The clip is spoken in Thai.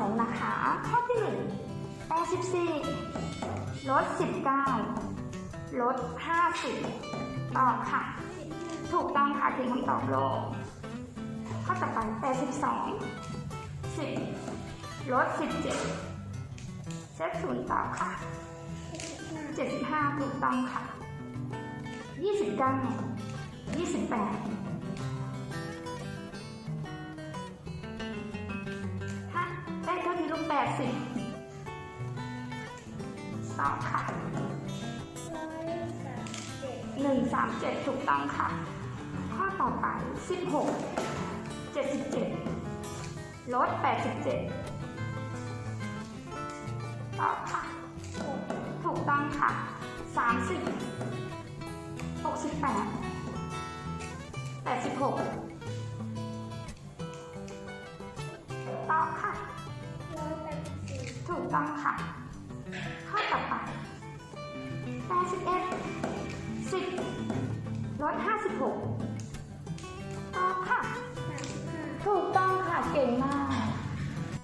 2 นะคะ ข้อที่ 84 ลด 19 ลด 50 ตอบค่ะ ถูกต้องค่ะคือคำตอบโลก ข้อต่อไป 82 10 ลด 17เซฟศูนย์ตอบค่ะ 75 ถูกต้องค่ะ 29 28 แปดสิบ80 2ค่ะหนึ่งสามเจ็ดถูกต้องค่ะ ข้อต่อไปสิบหกเจ็ดสิบเจ็ดลดแปดสิบเจ็ดตอบค่ะ ถูกต้องค่ะสามสิบหกสิบแปดแปดสิบหก ถูกต้องค่ะ ข้อต่อไปแปดสิบเอ็ดสิบลดห้าสิบหกตอบค่ะ ถูกต้องค่ะ เก่งมาก